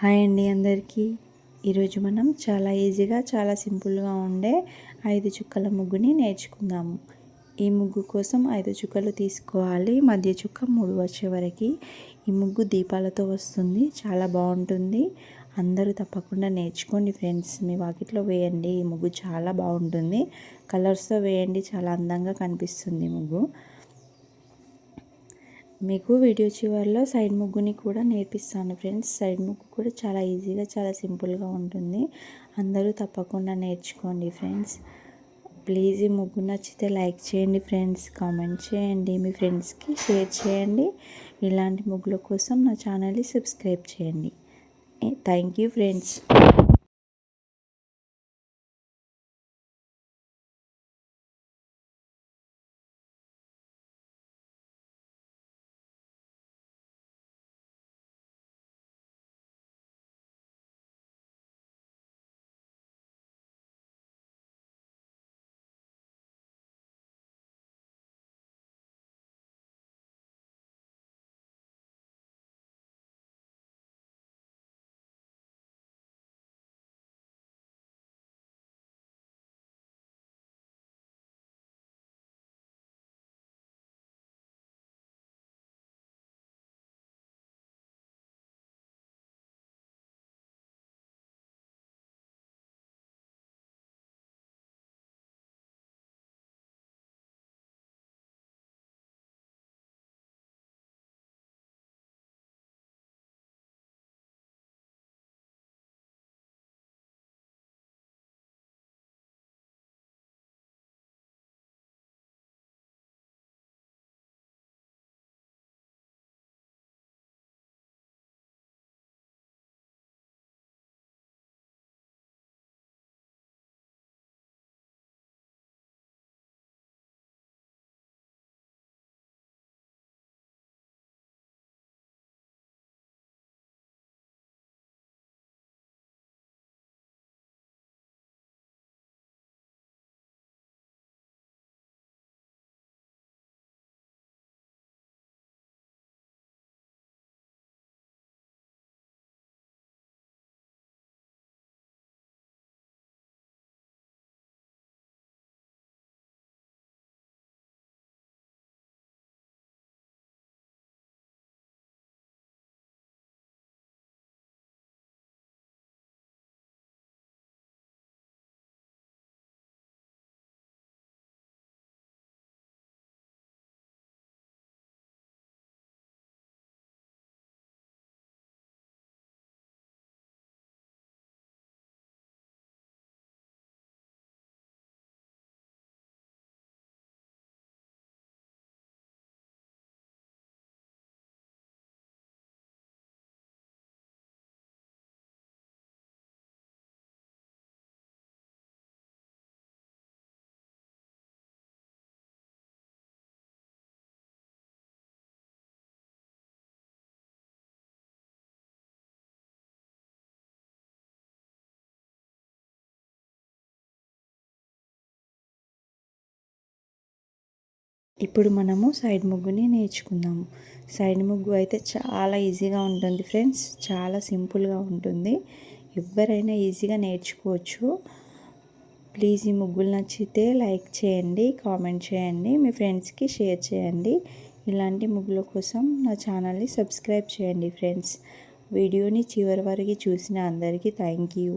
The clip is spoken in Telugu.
హాయ్ అండి అందరికీ. ఈరోజు మనం చాలా ఈజీగా చాలా సింపుల్గా ఉండే ఐదు చుక్కల ముగ్గుని నేర్చుకుందాము. ఈ ముగ్గు కోసం ఐదు చుక్కలు తీసుకోవాలి. మధ్య చుక్క మూడు వచ్చే వరకు ఈ ముగ్గు దీపాలతో వస్తుంది. చాలా బాగుంటుంది. అందరూ తప్పకుండా నేర్చుకోండి ఫ్రెండ్స్. మీ వాకిట్లో వేయండి. ఈ ముగ్గు చాలా బాగుంటుంది. కలర్స్తో వేయండి. చాలా అందంగా కనిపిస్తుంది ముగ్గు. మీకు వీడియో చివరిలో సైడ్ ముగ్గుని కూడా నేర్పిస్తాను ఫ్రెండ్స్. సైడ్ ముగ్గు కూడా చాలా ఈజీగా చాలా సింపుల్గా ఉంటుంది. అందరూ తప్పకుండా నేర్చుకోండి ఫ్రెండ్స్. ప్లీజ్ ఈ ముగ్గు నచ్చితే లైక్ చేయండి ఫ్రెండ్స్. కామెంట్ చేయండి మీ ఫ్రెండ్స్కి షేర్ చేయండి. ఇలాంటి ముగ్గుల కోసం నా ఛానల్ని సబ్స్క్రైబ్ చేయండి. Thank you friends. ఇప్పుడు మనము సైడ్ ముగ్గుని నేర్చుకుందాము. సైడ్ ముగ్గు అయితే చాలా ఈజీగా ఉంటుంది ఫ్రెండ్స్. చాలా సింపుల్గా ఉంటుంది. ఎవరైనా ఈజీగా నేర్చుకోవచ్చు. ప్లీజ్ ఈ ముగ్గులు నచ్చితే లైక్ చేయండి కామెంట్ చేయండి మీ ఫ్రెండ్స్కి షేర్ చేయండి. ఇలాంటి ముగ్గుల కోసం నా ఛానల్ని సబ్స్క్రైబ్ చేయండి ఫ్రెండ్స్. వీడియోని చివరి వరకు చూసిన అందరికీ థ్యాంక్ యూ.